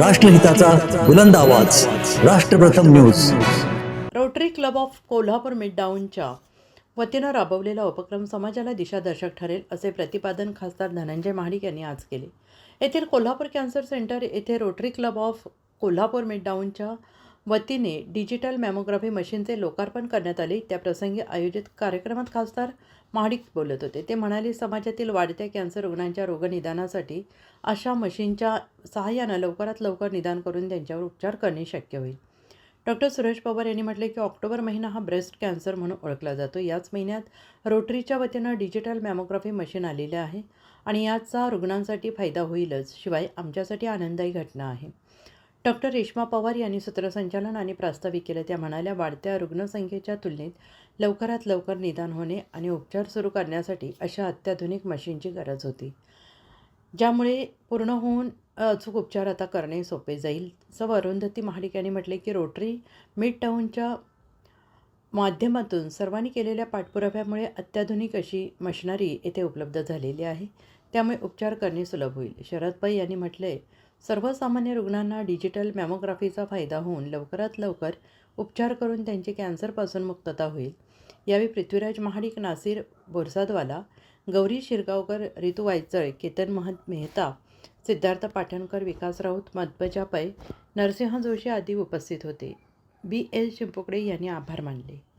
राष्ट्रहिताचा बुलंद आवाज. Rashtrapratham news. Rotary Club of Kolhapur मिडडाऊनच्या वतीनं राबवलेला उपक्रम समाजाला दिशादर्शक ठरेल असे प्रतिपादन खासदार धनंजय महाडिक यांनी आज केले. येथील कोल्हापूर कॅन्सर सेंटर येथे रोटरी क्लब ऑफ कोल्हापूर मिडडाऊनच्या वतीने डिजिटल मॅमोग्राफी मशीनचे लोकार्पण करण्यात आले. त्याप्रसंगी आयोजित कार्यक्रमात खासदार महाडिक बोलत होते. ते म्हणाले समाजातील वाढत्या कॅन्सर रुग्णांच्या रोगनिदानासाठी अशा मशीनच्या सहाय्यानं लवकरात लवकर निदान करून त्यांच्यावर उपचार करणे शक्य होईल. डॉक्टर सुरेश पवार यांनी म्हटले की ऑक्टोबर महिना हा ब्रेस्ट कॅन्सर म्हणून ओळखला जातो. याच महिन्यात रोटरीच्या वतीनं डिजिटल मॅमोग्राफी मशीन आलेले आहे आणि याचा रुग्णांसाठी फायदा होईलच. शिवाय आमच्यासाठी आनंददायी घटना आहे. डॉक्टर रेश्मा पवार यांनी सूत्रसंचालन आणि प्रास्ताविक केलं. त्या म्हणाल्या वाढत्या रुग्णसंख्येच्या तुलनेत लवकरात लवकर निदान होणे आणि उपचार सुरू करण्यासाठी अशा अत्याधुनिक मशीनची गरज होती ज्यामुळे पूर्ण होऊन अचूक उपचार आता करणे सोपे जाईल. सव. अरुंधती महाडिक यांनी म्हटले की रोटरी मिड टाऊनच्या माध्यमातून सर्वांनी केलेल्या पाठपुराव्यामुळे अत्याधुनिक अशी मशिनरी येथे उपलब्ध झालेली आहे. त्यामुळे उपचार करणे सुलभ होईल. शरद पै यांनी म्हटले सर्वसामान्य रुग्णांना डिजिटल मॅमोग्राफीचा फायदा होऊन लवकरात लवकर उपचार करून त्यांची कॅन्सरपासून मुक्तता होईल. यावेळी पृथ्वीराज महाडिक नासिर बोरसादवाला गौरी शिरगावकर रितू वायचळ केतन महत मेहता सिद्धार्थ पाटणकर विकास राऊत मध्वजा पै नरसिंह जोशी आदी उपस्थित होते. बी एल शिंपोकडे यांनी आभार मानले.